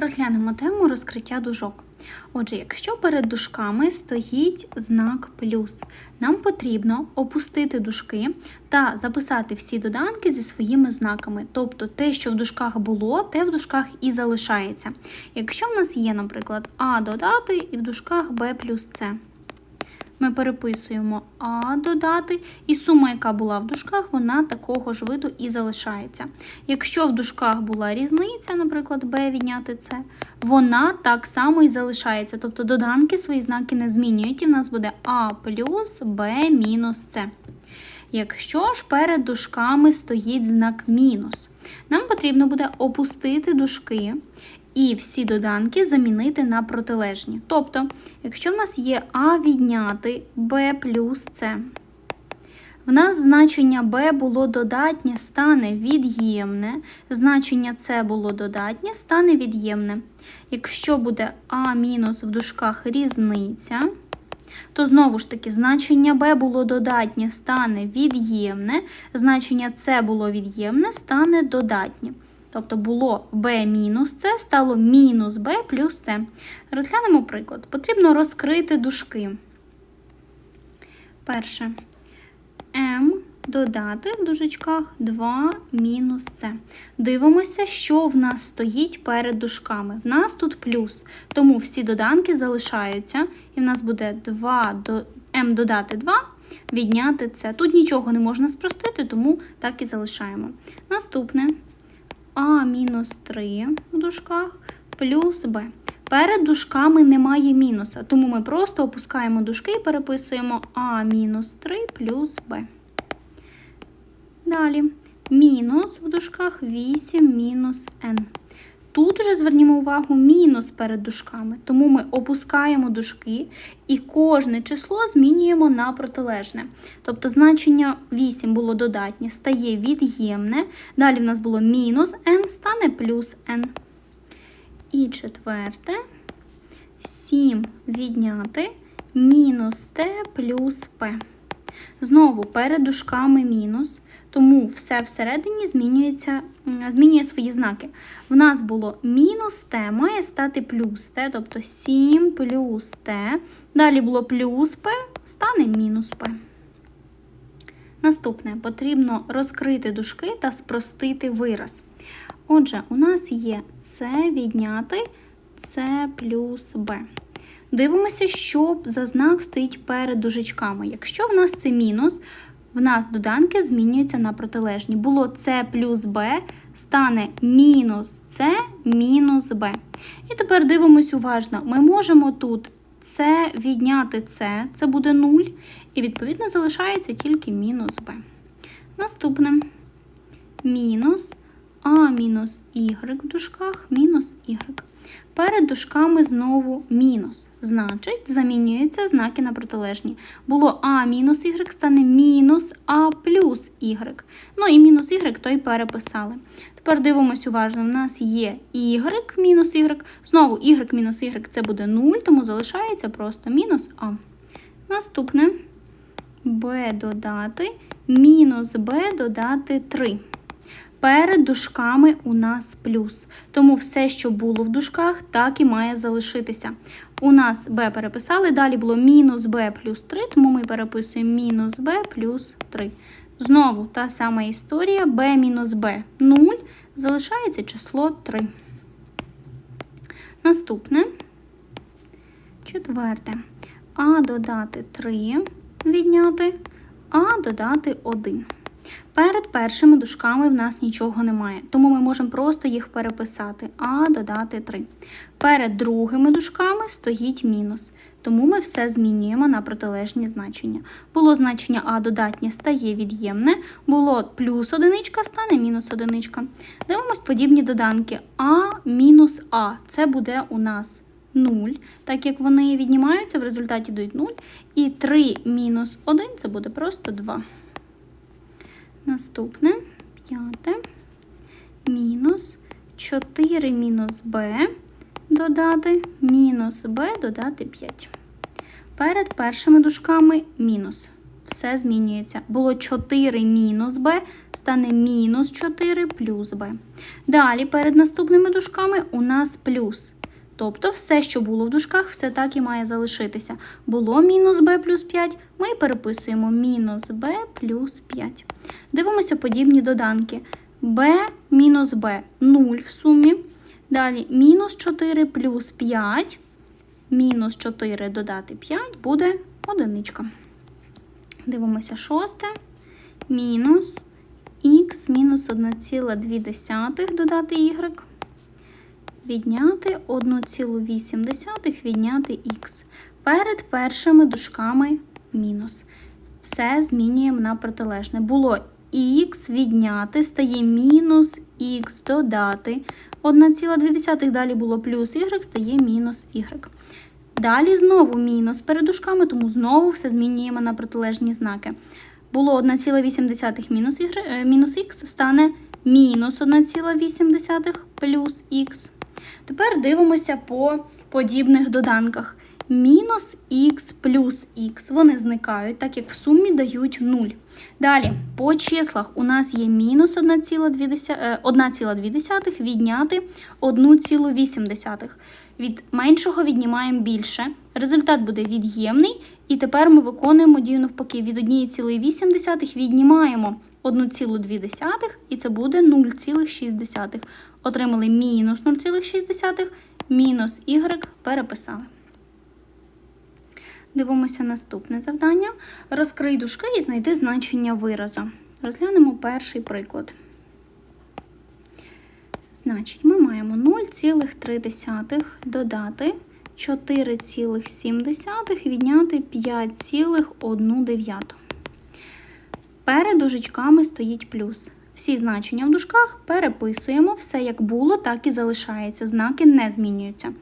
Розглянемо тему розкриття дужок. Отже, якщо перед дужками стоїть знак плюс, нам потрібно опустити дужки та записати всі доданки зі своїми знаками. Тобто те, що в дужках було, те в дужках і залишається. Якщо в нас є, наприклад, А додати і в дужках Б плюс С. Ми переписуємо А додати, і сума, яка була в дужках, вона такого ж виду і залишається. Якщо в дужках була різниця, наприклад, Б відняти С, вона так само і залишається. Тобто доданки свої знаки не змінюють, і в нас буде А плюс Б мінус С. Якщо ж перед дужками стоїть знак мінус, нам потрібно буде опустити дужки і всі доданки замінити на протилежні. Тобто, якщо в нас є А відняти Б плюс С, в нас значення b було додатнє, стане від'ємне, значення С було додатнє, стане від'ємне. Якщо буде А мінус в дужках різниця, то знову ж таки значення b було додатнє, стане від'ємне, значення С було від'ємне, стане додатнє. Тобто було b мінус С, стало мінус b плюс С. Розглянемо приклад. Потрібно розкрити дужки. Перше. m додати в дужечках 2 мінус С. Дивимося, що в нас стоїть перед дужками. В нас тут плюс, тому всі доданки залишаються, і в нас буде 2 до m додати 2, відняти С. Тут нічого не можна спростити, тому так і залишаємо. Наступне а мінус 3 в дужках плюс Б. Перед дужками немає мінуса, тому ми просто опускаємо дужки і переписуємо А мінус 3 плюс Б. Далі мінус в дужках 8 мінус n. Тут вже звернімо увагу мінус перед дужками, тому ми опускаємо дужки і кожне число змінюємо на протилежне. Тобто значення 8 було додатнє, стає від'ємне. Далі в нас було мінус n, стане плюс n. І четверте 7 відняти мінус t плюс p. Знову перед дужками мінус, тому все всередині змінюється, змінює свої знаки. В нас було мінус t, має стати плюс t, тобто 7 плюс t. Далі було плюс p, стане мінус p. Наступне потрібно розкрити дужки та спростити вираз. Отже, у нас є c відняти c плюс b. Дивимося, що за знак стоїть перед дужечками. Якщо в нас це мінус, в нас доданки змінюються на протилежні. Було С плюс Б, стане мінус С мінус Б. І тепер дивимось уважно. Ми можемо тут С відняти С, це буде 0, і відповідно залишається тільки мінус Б. Наступне мінус А мінус Y в дужках мінус Y. Перед дужками знову мінус. Значить, замінюються знаки на протилежні. Було А мінус Y стане мінус А плюс Y. Ну і мінус Y то й переписали. Тепер дивимось уважно, в нас є Y мінус Y. Знову Y мінус Y це буде 0, тому залишається просто мінус А. Наступне b додати, мінус b додати 3. Перед дужками у нас плюс. Тому все, що було в дужках, так і має залишитися. У нас b переписали, далі було мінус b плюс 3, тому ми переписуємо мінус b плюс 3. Знову та сама історія b мінус b 0, залишається число 3. Наступне четверте. А додати 3, відняти, а додати 1. Перед першими дужками в нас нічого немає, тому ми можемо просто їх переписати, а додати 3. Перед другими дужками стоїть мінус, тому ми все змінюємо на протилежні значення. Було значення А додатнє стає від'ємне, було плюс одиничка, стане мінус одиничка. Дивимось подібні доданки А мінус А. Це буде у нас 0, так як вони віднімаються, в результаті дають 0. І 3 мінус 1 це буде просто 2. Наступне п'яте мінус 4 мінус b додати мінус b додати 5. Перед першими дужками мінус. все змінюється. Було 4 мінус b, стане мінус 4 плюс b. Далі перед наступними дужками у нас плюс. Тобто все, що було в дужках, все так і має залишитися. Було мінус b плюс 5, ми переписуємо мінус b плюс 5. Дивимося подібні доданки. b мінус b 0 в сумі. Далі мінус 4 плюс 5. Мінус 4 додати 5 буде одиничка. Дивимося шосте. Мінус х мінус 1,2 додати y. Відняти 1,8 відняти х. Перед першими дужками мінус. Все змінюємо на протилежне. Було х відняти, стає мінус х додати. 1,2 далі було плюс y, стає мінус y. Далі знову мінус перед дужками, тому знову все змінюємо на протилежні знаки. Було 1,8 мінус, y, е, мінус х, стане мінус 1,8 плюс х. Тепер дивимося по подібних доданках. Мінус х плюс х. Вони зникають, так як в сумі дають 0. Далі, по числах у нас є мінус 1,2 відняти 1,8. Від меншого віднімаємо більше. Результат буде від'ємний. І тепер ми виконуємо дію навпаки. Від 1,8 віднімаємо 1,2 і це буде 0,6. Отримали мінус 0,6, мінус y переписали. Дивимося наступне завдання. Розкрий дужки і знайди значення виразу. Розглянемо перший приклад. Значить, ми маємо 0,3 додати 4,7 відняти 5,1. Перед дужечками стоїть плюс. Всі значення в дужках переписуємо, все як було, так і залишається. Знаки не змінюються.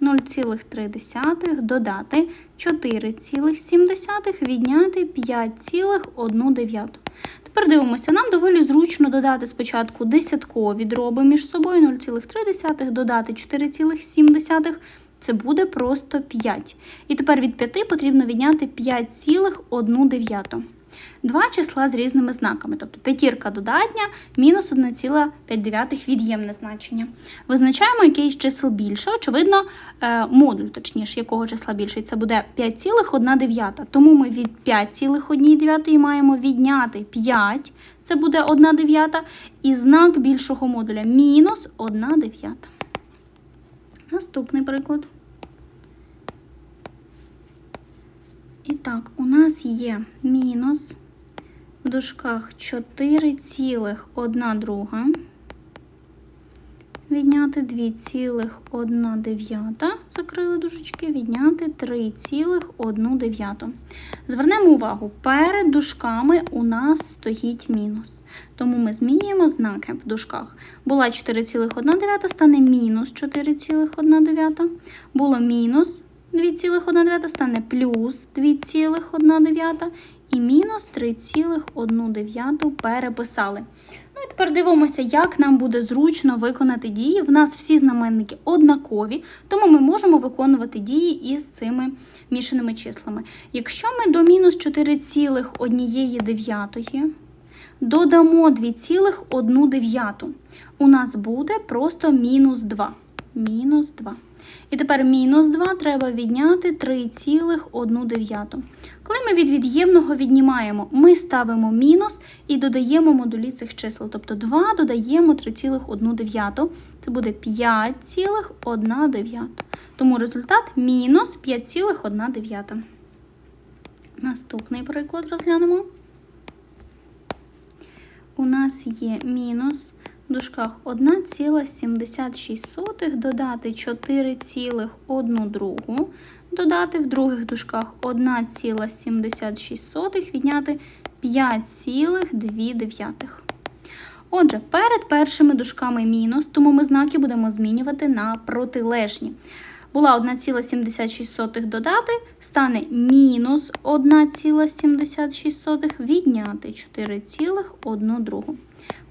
0,3 додати 4,7 відняти 5,1. Тепер дивимося, нам доволі зручно додати спочатку десяткові дроби між собою 0,3 додати 4,7. Це буде просто 5. І тепер від 5 потрібно відняти 5,1. Два числа з різними знаками, тобто п'ятірка додатня, мінус 1,5 від'ємне значення. Визначаємо якийсь чисел більше, очевидно, е, модуль, точніше, якого числа більший, це буде 5,1. Тому ми від 5,1 маємо відняти 5, це буде 1 дев'ята, і знак більшого модуля мінус 1 дев'ята. Наступний приклад. І так, у нас є мінус в дужках 4,1 друга. Відняти 2,1, закрили дужечки, відняти 3,1. Звернемо увагу, перед дужками у нас стоїть мінус. Тому ми змінюємо знаки в дужках. Була 4,1, стане мінус 4,1. Було мінус 2,1 стане плюс 2,1 і мінус 3,1 переписали. Ну і тепер дивимося, як нам буде зручно виконати дії. В нас всі знаменники однакові, тому ми можемо виконувати дії із цими мішаними числами. Якщо ми до мінус 4,1 додамо 2,1, у нас буде просто мінус 2. Мінус 2. І тепер мінус 2 треба відняти 3,1. Коли ми від від'ємного віднімаємо, ми ставимо мінус і додаємо модулі цих чисел. Тобто 2 додаємо 3,1. Це буде 5,1. Тому результат мінус 5,1. Наступний приклад розглянемо. У нас є мінус в дужках 1,76 додати 4,1 другу, додати в других дужках 1,76 відняти 5,2. Отже, перед першими дужками мінус, тому ми знаки будемо змінювати на протилежні. Була 1,76 додати, стане мінус 1,76 відняти 4,1 другу.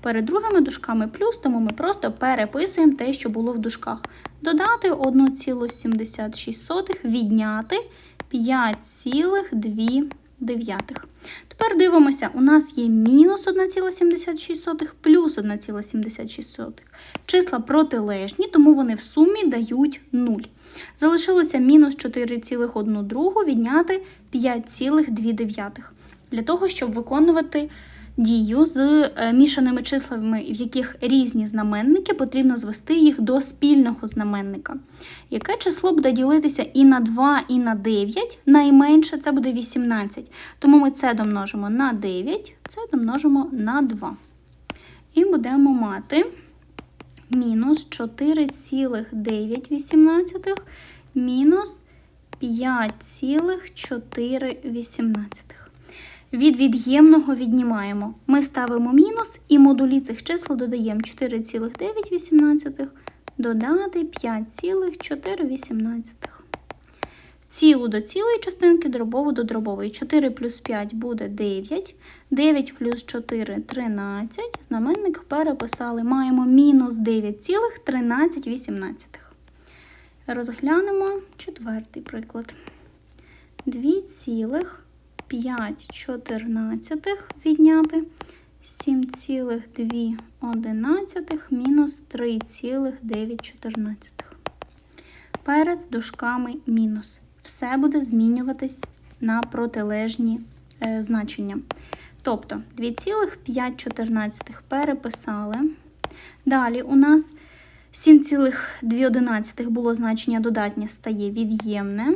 Перед другими дужками плюс, тому ми просто переписуємо те, що було в дужках. Додати 1,76 відняти 5,2. Тепер дивимося, у нас є мінус 1,76 плюс 1,76. Числа протилежні, тому вони в сумі дають 0. Залишилося мінус 4,1 відняти 5,2. Для того, щоб виконувати дію з е, мішаними числами, в яких різні знаменники, потрібно звести їх до спільного знаменника. Яке число буде ділитися і на 2, і на 9? Найменше це буде 18. Тому ми це домножимо на 9, це домножимо на 2. І будемо мати мінус 4,9 мінус 5,4. Від від'ємного віднімаємо. Ми ставимо мінус і модулі цих чисел додаємо 4,9 додати 5,4. Цілу до цілої частинки, дробову до дробової. 4 плюс 5 буде 9, 9 плюс 4 – 13. Знаменник переписали. Маємо мінус 9,13. Розглянемо четвертий приклад. 2,5 відняти 7,2 мінус 3,9. Перед дужками мінус. Все буде змінюватись на протилежні е, значення. Тобто 2,5 переписали. Далі у нас 7,2 було значення додатнє стає від'ємне.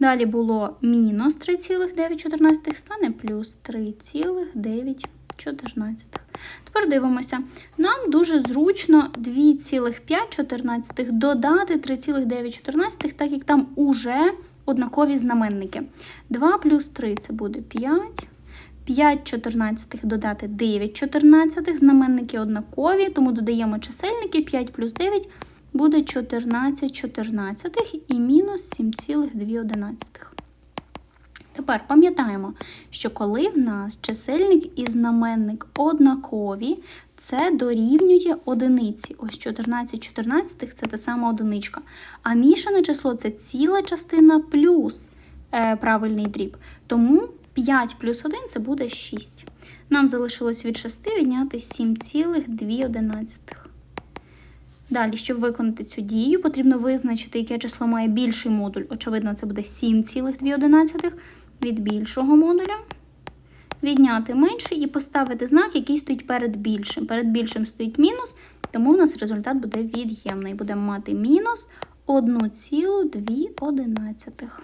Далі було мінус 3,9 стане плюс 3,9. Тепер дивимося. Нам дуже зручно 2,5 додати 3,9, так як там уже однакові знаменники. 2 плюс 3 це буде 5. 5 чотирнадцятих додати 9 чотирнадцятих. Знаменники однакові, тому додаємо чисельники 5 плюс 9 буде 14 чотирнадцятих і мінус 7,2. Тепер пам'ятаємо, що коли в нас чисельник і знаменник однакові, це дорівнює одиниці. Ось 14 чотирнадцятих це та сама одиничка. А мішане число це ціла частина плюс е, правильний дріб. Тому 5 плюс 1 це буде 6. Нам залишилось від 6 відняти 7,2. Далі, щоб виконати цю дію, потрібно визначити, яке число має більший модуль. Очевидно, це буде 7,2 від більшого модуля. Відняти менший і поставити знак, який стоїть перед більшим. Перед більшим стоїть мінус, тому у нас результат буде від'ємний. Будемо мати мінус 1,2.